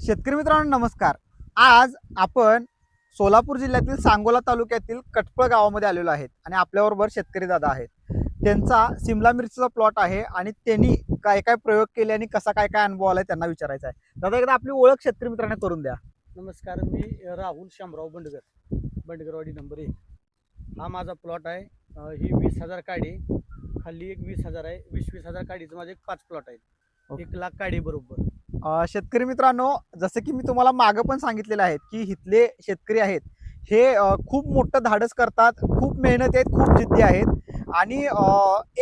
शेतकरी मित्रांनो नमस्कार. आज आपण सोलापूर जिल्ह्यातील सांगोला तालुक्यातील कटपळ गावामध्ये आलेलो आहेत आणि आपल्याबरोबर शेतकरी दादा आहेत. त्यांचा सिमला मिरचीचा प्लॉट आहे आणि त्यांनी काय काय प्रयोग केले आणि कसा काय काय अनुभव आलाय त्यांना विचारायचा आहे. दादा एकदा आपली ओळख शेतकरी मित्रांना करून द्या. नमस्कार मी राहुल शामराव बंडगर बंडगरवाडी नंबर एक. हा माझा प्लॉट आहे. ही वीस हजार काडी खाली एक वीस हजार आहे. वीस वीस हजार काडीचं माझे एक पाच प्लॉट आहेत. एक लाख काडी बरोबर. शेतकरी मित्रांनो जसं की मी तुम्हाला मागं पण सांगितलेलं आहे की इथले शेतकरी आहेत हे खूप मोठं धाडस करतात खूप मेहनत आहेत खूप जिद्दी आहेत आणि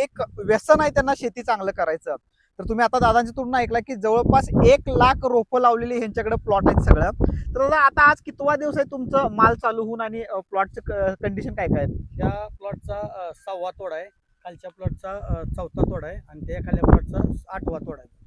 एक व्यसन आहे त्यांना शेती चांगलं करायचं. तर तुम्ही आता दादांच्या तोडून ऐकला की जवळपास एक लाख रोपं लावलेली ह्यांच्याकडे प्लॉट आहेत सगळं. तर दादा आता आज कितवा दिवस आहे तुमचं माल चालू होऊन आणि प्लॉटचं कंडिशन काय काय आहे? त्या प्लॉटचा सहावा तोडा आहे खालच्या प्लॉटचा चौथा तोडा आहे आणि त्या खाल्या प्लॉटचा आठवा तोडा आहे.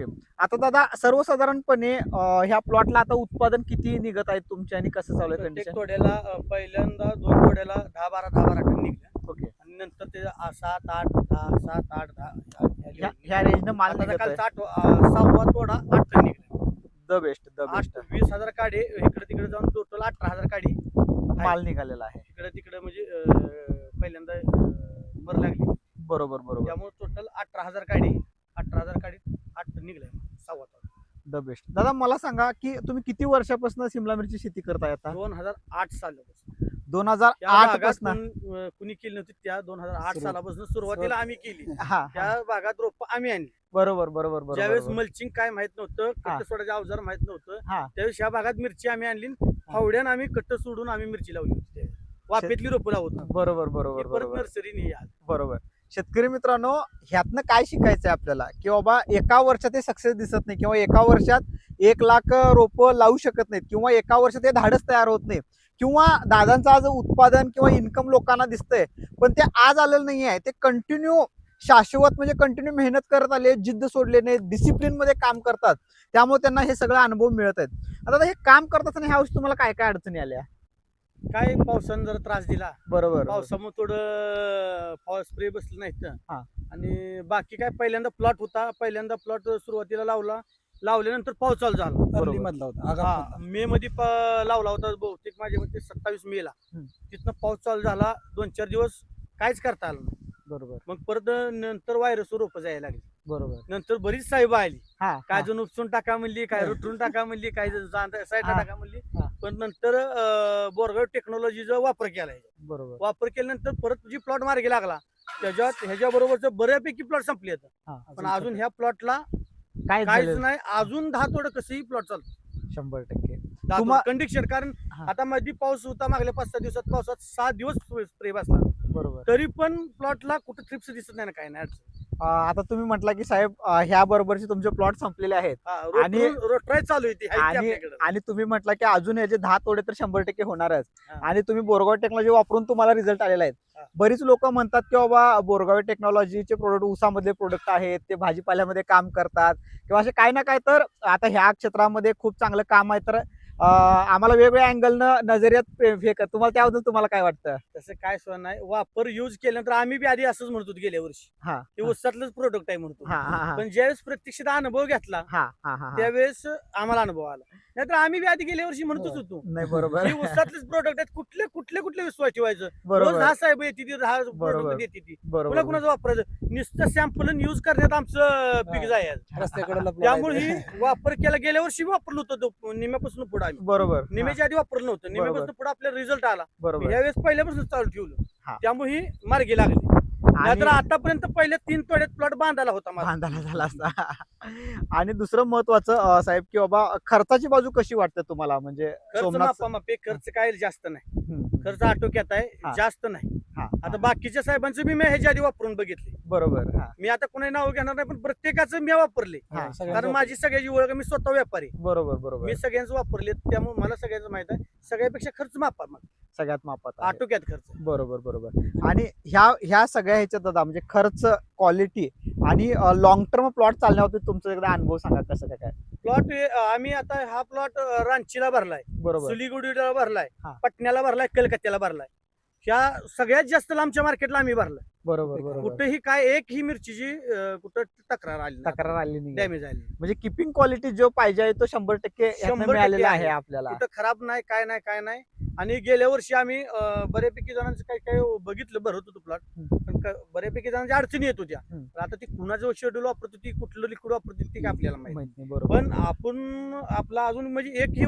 ओके आता दादा सर्वसाधारणपणे अं, ह्या प्लॉटला आता उत्पादन किती निघत आहेत तुमचे आणि कसं चालू आहे प्रत्येक कंडिशन तोड्याला अं, पहिल्यांदा दोन तोड्याला दहा बारा दहा बारा टन निघल्या ओके आणि नंतर ते आ- सात आठ दहा सात आठ दहा ह्या- ह्या ह्या level. ह्या रेंजनं माल आता निघत आहे कालचा आठवा अं, सहावा तोडा आठ टन निघला. द बेस्ट द आठ बेस्ट वीस हजार काढे इकडे तिकडे जाऊन टोटल अठरा हजार काढी. माल निघालेला आहे. इकडे तिकडे म्हणजे अं, पहिल्यांदा अं, मर लागली. बरोबर बरोबर. त्यामुळे टोटल अठरा हजार काढी अठरा हजार काढी आठ टन निघले सव्वा टन द बेस्ट. दादा मला सांगा की तुम्ही किती वर्षापासून सिमला मिरची शेती करताय आता? दोन हजार आठ सालापासून. दोन हजार त्या आठ भागात पासून? कोण- अं, कुणी केली नव्हती त्या दोन हजार आठ सालापासून सुरुवातीला आम्ही केली. हा त्या. भागात रोप आम्ही आणली. बरोबर बरोबर ज्यावेळेस बरोबर. मल्चिंग काय माहीत नव्हतं हा. कट्ट सोडायचे अवजार माहीत नव्हतं हा. त्यावेळेस ह्या भागात मिरची आम्ही आणली फावड्यानं आम्ही कट्ट सोडून आम्ही मिरची लावली होती. त्यावेळेस. वाफेतली रोपं लावत होतो. बरोबर ती बरोबर परत बरोबर. नर्सरीने बरोबर. शेतकरी मित्रांनो ह्यातनं काय शिकायचं आहे आपल्याला? की बाबा एका वर्षात हे सक्सेस दिसत नाही किंवा एका वर्षात एक लाख रोपं लावू शकत नाहीत किंवा एका वर्षात हे धाडस तयार होत नाही किंवा दादांचं आज उत्पादन किंवा इन्कम लोकांना दिसतंय पण ते आज आलेलं नाही आहे. ते कंटिन्यू शाश्वत म्हणजे कंटिन्यू मेहनत करत आले जिद्द सोडले नाही डिसिप्लिनमध्ये काम करतात. त्यामुळे त्यांना हे सगळं अनुभव मिळत आहेत. आता हे काम करत असताना ह्या वर्षी तुम्हाला काय काय अडचणी आल्या? काय पावसानं जर त्रास दिला बरोबर पावसामुळे थोडं पाऊस स्प्रे बसलं नाही तर हा. आणि बाकी काय पहिल्यांदा प्लॉट होता पहिल्यांदा प्लॉट सुरुवातीला लावला लावल्यानंतर पाऊस चालू झाला. अर्ली मधला होता हा. मे मध्ये प- लावला होता बहुतेक माझ्या मते सत्तावीस मे ला हम्म. तिथनं पाऊस चालू झाला दोन चार दिवस काहीच करता आलं नाही बरोबर मग परत नंतर व्हायरस रोप जायला लागली बरोबर नंतर बरीच साहेब आली हा काय हा. जण उपसून टाका म्हणली काय हा. रुटून टाका म्हणली काय साईडला हा. टाका म्हणली हा. पण नंतर बोरगाव टेक्नॉलॉजीचा वापर केला बरोबर. वापर केल्यानंतर परत जी प्लॉट मार्गी लागला त्याच्यात ह्याच्या बरोबरच बऱ्यापैकी प्लॉट संपले आहेत हा. पण अजून ह्या प्लॉटला काय काहीच झालं नाही अजून दहा तोड कसंही प्लॉट चालतो शंभर टक्के. तुम्हा- कंडिशन कारण हा. आता मध्ये पाऊस होता मागल्या पाच सहा दिवसात पावसात सहा दिवस स्प्रे बसला. बरोबर. तरी पण प्लॉटला कुठं ट्रिप्स दिसत नाही ना काय नाही अडचण. आता तुम्ही म्हटला की साहेब ह्या बरोबरचे तुमचे प्लॉट संपलेले आहेत. आणि- रोटराय चालू आहे ती, आहे ती आणि तुम्ही म्हटला की अजून याचे दहा तोडे तर शंभर टक्के होणारच. आणि तुम्ही बोरगाव टेक्नॉलॉजी वापरून तुम्हाला रिझल्ट आलेला हा. आहेत बरीच लोक म्हणतात की बाबा बोरगाव टेक्नॉलॉजीचे प्रोडक्ट ऊसामधले प्रोडक्ट आहेत ते भाजीपाल्यामध्ये काम करतात. किंवा असे काही ना काय तर आता ह्या क्षेत्रामध्ये खूप चांगलं काम आहे. तर आम्हाला वेगवेगळ्या अँगलनं नजरियात हे कर तुम्हाला त्याबद्दल तुम्हाला काय वाटतं? तसं काय सोय नाही. वापर युज केल्यानंतर आम्ही बी आधी असंच म्हणत होतो गेल्या वर्षी. हा हे. उसातलंच प्रोडक्ट आहे म्हणतो हा हा हा. पण ज्यावेळेस प्रत्यक्षात अनुभव घेतला हा हा हा हा. त्यावेळेस आम्हाला अनुभव आला. नाहीतर आम्ही बी आधी गेल्या वर्षी म्हणतच हो. होतो. नाही बरोबर. हे उसातलेच प्रोडक्ट आहेत कुठले कुठले कुठले विश्वास ठेवायचं? रोज बरोबर दहा साहेब येते ती दहा बरोबर. प्रोडक्ट येते ती. बरोबर. पुन्हा कुणाचं वापरायचं? नुसतं सॅम्पल युज करण्यात आमचं पीक जाय रस्त्याकडे त्यामुळे ही वापर केला. गेल्या वर्षी वापरलं होतं तो निम्यापासून पुढे. आम्ही. बरोबर. निम्याच्या आधी वापरलं नव्हतं. निम्यापासून पुढे आपल्याला रिझल्ट आला. बरोबर. यावेळेस पहिल्यापासून चालू ठेवलं. हा. त्यामुळे ही मार्गी लागली. नाहीतर आतापर्यंत पहिल्या तीन तोड्यात प्लॉट बांधायला होता माझा. बांधायला झाला असता आणि दुसरं महत्वाचं साहेब की बाबा खर्चाची बाजू कशी वाटते तुम्हाला? म्हणजे खर्च सोमनाथ मापा मापे खर्च काय जास्त नाही. हम्म, खर्च आटोक्यात हा. आहे जास्त नाही. हा, आता हा, बाकीच्या साहेबांचं मी ह्याच्या आधी वापरून बघितले. बरोबर हा. मी आता कोणी नाव घेणार नाही पण प्रत्येकाचं मी वापरले. हा, कारण माझी सगळ्याची ओळख मी स्वतः व्यापारी. बरोबर बरोबर. मी सगळ्यांचं वापरले त्यामुळे मला सगळ्यांचं माहीत आहे. सगळ्यापेक्षा खर्च मापा मग सगळ्यात मापात आहे. आटोक्यात खर्च. बरोबर बरोबर. आणि ह्या ह्या सगळ्या ह्याच्यात दादा म्हणजे खर्च क्वालिटी आणि लॉंग टर्म प्लॉट चालण्याबाबतीत तुमचा एकदा अनुभव सांगा कसं काय काय. प्लॉट आम्ही आता हा प्लॉट रांचीला भरलाय. बरोबर. सुलीगुडीला भरलाय. हा. पटण्याला भरलाय कलकत्त्याला भरलाय. ह्या सगळ्यात जास्त लांबच्या मार्केटला आम्ही भरलं बरोबर बरोबर. कुठेही काय एक ही मिरचीची अं, कुठं तक्रार आली तक्रार आली नाही. डॅमेज आली म्हणजे किपिंग क्वालिटी जो पाहिजे आहे तो शंभर टक्के यातनं 100% मिळालेला आहे. आहे. आपल्याला. कुठं खराब नाही काय नाही काय नाही. आणि गेल्या वर्षी आम्ही अं, बऱ्यापैकी जणांचं काही काही बघितलं भरत होतो प्लॉट. पण क- बऱ्यापैकी जणांच्या अडचणी येत होत्या. हम्म. पण आता ती कुणाचं शेड्यूल वापरत होती कुठलं लिक्विड वापरत होती ते काय आपल्याला माहिती माहीत नाही. बरोबर. पण आपण आपला अजून म्हणजे एक ही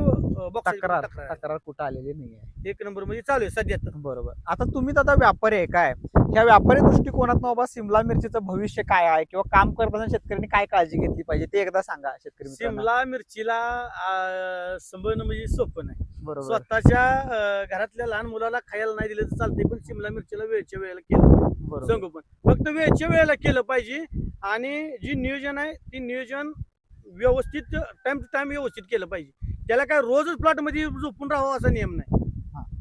बॉक्स तक्रार तक्रार कुठं आलेली नाहीये एक नंबर म्हणजे चालू आहे सध्या तर. बरोबर. आता तुम्ही आता व्यापारी आहे काय? ह्या व्यापारी दृष्टिकोनात बाबा सिमला मिरचीचं भविष्य काय आहे? किंवा काम करताना शेतकऱ्यांनी काय काळजी घेतली पाहिजे? ते एकदा सांगा शेतकरी मित्रांना. शिमला मिरचीला अं, संभळणं म्हणजे सोपं नाही. बरोबर. स्वतःच्या अं, घरातल्या लहान मुलाला खायला नाही दिलं तर चालतंय पण शिमला मिरचीला वेळच्या वेळेला केलं. बरोबर. सांगू पण. फक्त वेळच्या वेळेला केलं पाहिजे आणि जी नियोजन आहे ती नियोजन व्यवस्थित टाइम टू टाइम व्यवस्थित केलं पाहिजे. त्याला काय रोजच प्लॉटमध्ये झोपून राहावं असा नियम हा. नाही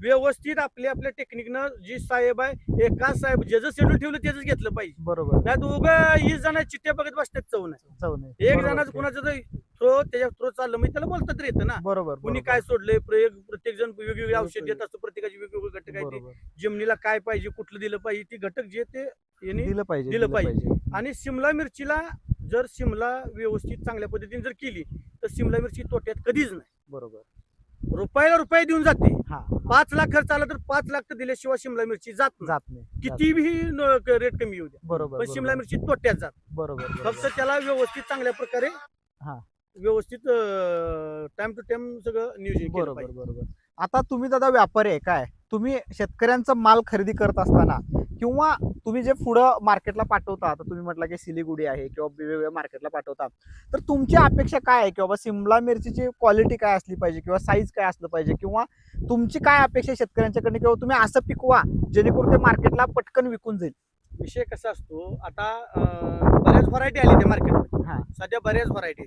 व्यवस्थित आपल्या आपल्या टेक्निकनं जी साहेब आहे एका साहेब ज्याचं शेड्यूल ठेवलं त्याच घेतलं पाहिजे. बरोबर. नाही तर उगा वीस जण चिठ्ठ्या बघत बसतात चव नाही. चव नाही. एक बरोबर. जणाचं कुणाचं थ्रो त्याच्या थ्रो चाललं म्हणजे त्याला बोलता तर येतं ना. बरोबर कुणी. काय सोडलंय प्रयोग प्रत्येक जण वेगवेगळे औषध. देत असतो प्रत्येकाची वेगवेगळे घटक आहे ते. जमिनीला काय पाहिजे कुठलं दिलं पाहिजे ती घटक जे ते यांनी दिलं पाहिजे दिलं आणि शिमला मिरचीला जर शिमला व्यवस्थित चांगल्या पद्धतीने जर केली तर शिमला मिरची तोट्यात कधीच नाही. बरोबर. रुपयाला रुपये देऊन जाते. हा. पाच लाख खर्च आला तर पाच लाख तर दिल्याशिवाय शिमला मिरची जात जात नाही. जात किती बी रेट कमी येऊ द्या. बरोबर पण शिमला. मिरची तोट्यात जात. बरोबर फक्त. त्याला व्यवस्थित चांगल्या प्रकारे हा. व्यवस्थित टाइम टू टाइम सगळं नियोजन केलं बरोबर पाहिजे. बरोबर. आता तुम्ही दादा व्यापारी आहे काय? तुम्ही शेतकऱ्यांचा माल खरेदी करत असताना किंवा तुम्ही जे पुढं मार्केटला पाठवता आता तुम्ही म्हटलं की सिलिगुडी आहे किंवा वेगवेगळ्या मार्केटला पाठवता तर तुमची अपेक्षा काय आहे? की बाबा सिमला मिरचीची क्वालिटी काय असली पाहिजे किंवा साईज काय असलं पाहिजे? किंवा तुमची काय अपेक्षा आहे शेतकऱ्यांच्याकडनं? किंवा तुम्ही असं पिकवा जेणेकरून ते मार्केटला पटकन विकून जाईल? विषय कसा असतो आता अं, बऱ्याच व्हरायटी आली त्या मार्केटमध्ये हा. सध्या बऱ्याच व्हरायटी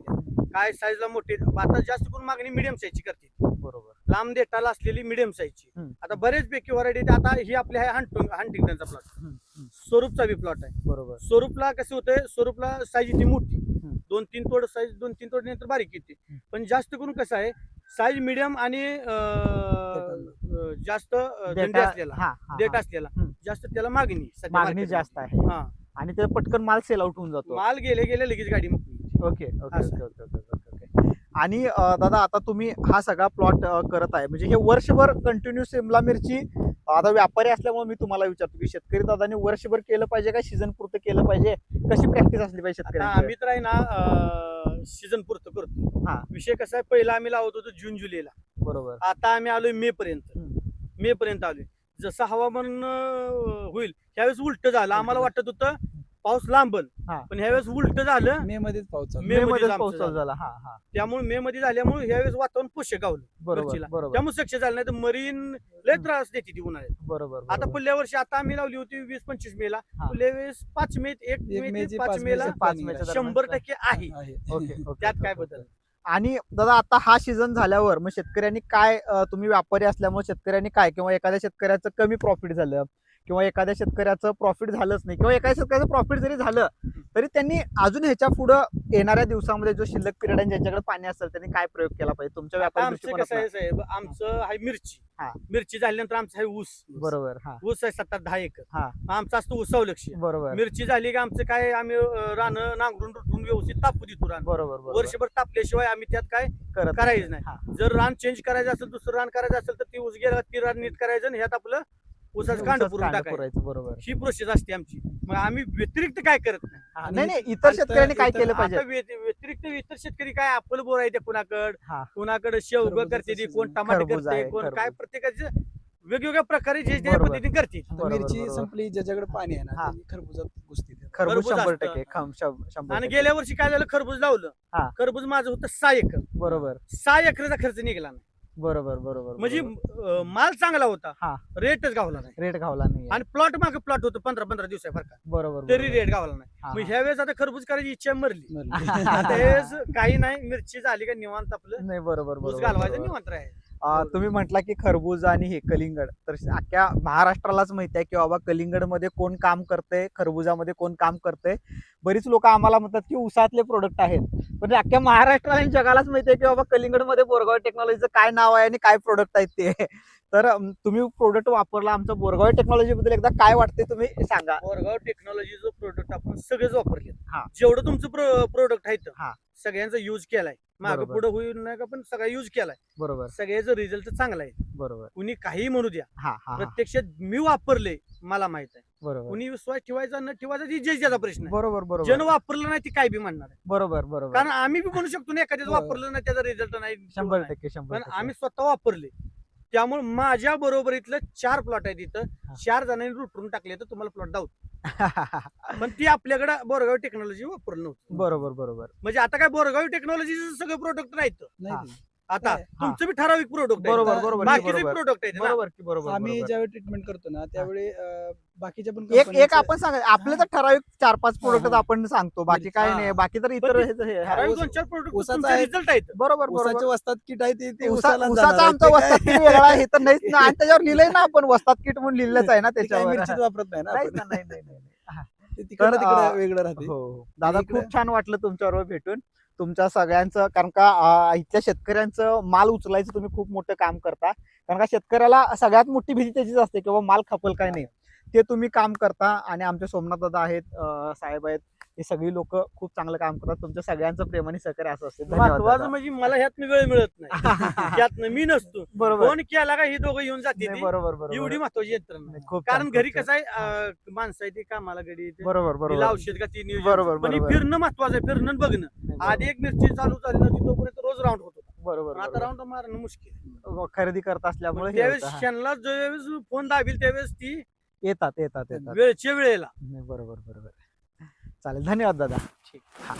काय साईजला मोठी आता जास्त करून मागणी मिडियम साईजची करते बरोबर. लांब देटाला असलेली मिडियम साईजची हम्म. आता बरेच पैकी व्हरायटी आता ही आपली आहे हंटिंग हंटिंग्टनचा प्लॉट. स्वरूपचा बी प्लॉट आहे. बरोबर. स्वरूपला कसं होतंय? स्वरूपला साईज येते मोठी. हम्म. दोन तीन तोड साईज दोन तीन तोड नंतर बारीक येते. हम्म. पण जास्त करून कसं आहे? साईज मिडियम आणि अं, अं, जास्त अं, दंडी असलेला. हा, हा, हा. असलेला. हम्म. जास्त त्याला मागणी सध्या मागणी market जास्त. आहे. हा. आणि ते पटकन माल सेल आउट होऊन जातो. माल गेले गेले लगेच गाडी होती. ओके ओके असं. Okay okay okay okay okay. आणि अं, दादा आता तुम्ही हा सगळा प्लॉट करत आहे. म्हणजे हे वर्षभर कंटिन्यू सिमला मिरची आता व्यापारी असल्यामुळे मी तुम्हाला विचारतो की शेतकरी दादानी वर्षभर केलं पाहिजे का सीझन पुरतं केलं पाहिजे? कशी प्रॅक्टिस असली पाहिजे आता शेतकऱ्यांची? आम्ही तर आहे ना सीझन पुरतं करतो. हा. विषय कसा आहे पहिला आम्ही लावत होतो जून जुलैला. बरोबर. आता आम्ही आलोय मे पर्यंत. मे पर्यंत आलोय. जसं हवामान अं, होईल त्यावेळेस उलट झालं. आम्हाला वाटत होतं पाऊस लांबल हा. पण ह्यावेळेस उलट झालं मे मध्येच पाऊस चालू मे मे मध्येच मध्ये आमचं पाऊस चालू झालं. हा हा त्यामुळे मे मध्ये झाल्यामुळे ह्यावेळेस वातावरण पोषक गावलं बरोबर मिरचीला. बरोबर त्यामुळे सक्ष झालं नाही तर मरीन लय त्रास देते ती उन्हाळ्यात बरोबर आता बरोबर. पुढल्या वर्षी आता आम्ही लावली होती वीस पंचवीस मेला हा. पुढल्या वेळेस पाच मे एक एक मे मे ते पाच मेला मेचे पाच. दरम्यान. शंभर टक्के आहे आहे. ओके ओके त्यात ओके, काय ओके. बदल आणि दादा आता हा सीझन झाल्यावर मग शेतकऱ्यांनी काय अं, तुम्ही व्यापारी असल्यामुळे शेतकऱ्यांनी काय किंवा एखाद्या शेतकऱ्याचं कमी प्रॉफिट झालं किंवा एखाद्या शेतकऱ्याचं प्रॉफिट झालंच नाही. किंवा एखाद्या शेतकऱ्याचं प्रॉफिट जरी झालं तरी त्यांनी अजून ह्याच्या पुढं येणाऱ्या दिवसामध्ये जो शिल्लक पिरियड आहे ज्यांच्याकडे पाणी असेल त्यांनी काय प्रयोग केला पाहिजे? तुमच्या व्यापारी आमचं? आहे साहेब आमचं आहे मिरची. हा. मिरची झाल्यानंतर आमचं आहे ऊस. बरोबर ऊस आहे सात आठ दहा एकर. हा. आमचं असतं ऊसाव लक्ष बरोबर. मिरची झाली की आमचं काय आम्ही रानं नांगरून रुटून व्यवस्थित तापू देतो रान. बरोबर वर्षभर तापल्याशिवाय आम्ही त्यात काय करायचं नाही. हा. जर रान चेंज करायचं असेल दुसरं रान करायचं असेल तर ती ऊस गेला ती रान नीट करायचं आणि ह्यात आपलं ऊसाचं कांड पुरून टाकायचं पुरायचं, बरोबर ही प्रोसेस असते आमची मग आम्ही व्यतिरिक्त काय करत नाही हा, नाही नाही इतर आता- शेतकऱ्यांनी काय केलं पाहिजे आता व्यति- व्यतिरिक्त इतर शेतकरी काय आपल बोर आहे त्या कुणाकड हा. कुणाकडे शेवग खरबुजाचं करते ती season. कोण टमाटे खरबूज आहे, करते कोण खरबूज. काय प्रत्येकाचं वेगवेगळ्या प्रकारे जे जे बरोबर. पद्धतीने करते आता बरोबर, मिरची बरोबर. संपली ज्याच्याकडे पाणी आहे ना खरबुजात देतात. खरबूज खरबूज शंभर असतं. टक्के खम- शं- शंभर आणि टक्के. गेल्या वर्षी काय झालं खरबूज हा. लावलं खरबूज माझं होतं सहा एकर बरोबर सहा एकरचा खर्च निघाला नाही बरोबर बरोबर म्हणजे बरोबर. अं, माल चांगला होता हा. रेटच गावला नाही रेट घावला नाही आणि प्लॉट मागे प्लॉट होतं पंधरा पंधरा दिवसा फरक बरोबर तरी बरोबर. रेट गावला नाही हा, मग हा. ह्या वेळेस आता खरबूज करायची इच्छा मरली. आता ह्यावेळेस काही नाही मिरची झाली का निवांत आपलं नाही बरोबर ऊस बरोबर, घालवायचं बरोबर निवांत राहायचं तुम्ही म्हटला की खरबूज आणि हे कलिंगड. तर अख्ख्या महाराष्ट्रालाच माहिती आहे की बाबा कलिंगडमध्ये कोण काम करते खरबुजामध्ये कोण काम करते बरीच लोक आम्हाला म्हणतात की उसातले प्रोडक्ट आहेत. पण अख्ख्या महाराष्ट्राला आणि जगालाच माहिती आहे की बाबा कलिंगडमध्ये बोरगाव टेक्नॉलॉजीचं काय नाव आहे आणि काय प्रोडक्ट आहेत ते. तर तुम्ही प्रोडक्ट वापरला आमचं बोरगाव टेक्नॉलॉजी बद्दल एकदा काय वाटते तुम्ही सांगा. बोरगाव टेक्नॉलॉजीचं प्रोडक्ट आपण सगळेच वापरले हा. जेवढं तुमचं प्रोडक्ट आहे हा. सगळ्यांचा युज केलाय. मागे. पुढे होईल नाही का पण सगळा युज केलाय. बरोबर. सगळ्याचं रिझल्ट चांगला आहे. बरोबर. कुणी काही म्हणू द्या हा हा हा, प्रत्यक्षात मी वापरले मला माहीत आहे. बरोबर. कुणी विश्वास ठेवायचा न ठेवायचा जी जे ज्याचा प्रश्न बरोबर बरोबर. ज्यानं वापरलं नाही ती काय बी म्हणणार आहे. बरोबर बरोबर. कारण आम्ही बी म्हणू शकतो ना एखाद्याचं. वापरलं नाही त्याचा रिझल्ट नाही. शंभर. टक्के शंभर. आम्ही स्वतः वापरले. त्यामुळे माझ्या बरोबरीतलं चार प्लॉट आहेत. इथं चार जणांनी रुटून टाकले तर तुम्हाला प्लॉट दाऊ पण ती आपल्याकडे बोरगाव टेक्नॉलॉजी वापरलं नव्हतं बरोबर बरोबर म्हणजे आता काय बोरगाव टेक्नॉलॉजी सगळे प्रोडक्ट नाहीत नाही हा. ते. आता काय? तुमचं बी ठराविक प्रोडक्ट बरोबर बरोबर बाकीचे बरोबर प्रोडक्ट आहेत ना. बरोबर की बरोबर आम्ही बरोबर. ज्यावेळी ट्रीटमेंट करतो ना त्यावेळी अं, बाकीच्या पण एक एक आपण सांगा आपले तर ठराविक चार पाच प्रोडक्ट हा. आपण सांगतो बाकी काय हा. नाही बाकी तर इतर पण हे- हे- ठराविक ऊस- दोन चार प्रोडक्ट ऊसाचं तुमचे आहे. रिझल्ट आहेत बरोबर ऊसाचे बरोबर वस्तात किट आहे ते ते ऊसाला जाणार आहे. आमचा ते वस्तात काय- किती वेगळा आहे हे तर नाहीच ना आणि त्याच्यावर लिहिलंय ना आपण वस्तात किट म्हणून लिहिलंच आहे ना ते काय त्याच्यावर मिरचीत वापरत नाही ना नाही आपण. नाही नाही नाही, नाही. ते तिकडं तर, तिकडं अं, वेगळं राहते हो दादा इकडे- खूप छान वाटलं तुमच्याबरोबर भेटून तुमच्या सगळ्यांचं कारण का इथल्या शेतकऱ्यांचं माल उचलायचं तुम्ही खूप मोठं काम करता. कारण का शेतकऱ्याला सगळ्यात मोठी भीती त्याचीच असते किंवा माल खपल काय नाही. ते तुम्ही काम करता आणि आमचे सोमनाथ दादा आहेत साहेब आहेत. हे सगळी लोक खूप चांगलं काम करतात तुमच्या सगळ्यांचं प्रेम आणि सहकार्य असं असते धन्यवाद महत्वाचं. म्हणजे मला ह्यातनं वेळ मिळत नाही यातनं मी नसतो बरोबर फोन केला का ही दोघं येऊन जाते. बरोबर बरोबर एवढी महत्वाची यंत्रणा खूप कारण घरी. कसं आहे माणसं आहे ती कामाला घडी. बरोबर बरोबर औषध का ती बरोबर, पण. फिरणं महत्वाचं आहे फिरणं बघणं आधी एक मिरची चालू झाली नव्हती तोपर्यंत रोज राऊंड होत बरोबर आता. राऊंड मारणं मुश्किल. हो, खरेदी करत असल्यामुळे त्यावेळेस. त्यांना ज्यावेळेस फोन दाबील त्यावेळेस ती येतात येतात येतात वेळच्या वेळेला बरोबर बरोबर चालेल. धन्यवाद दादा. ठीक. हा.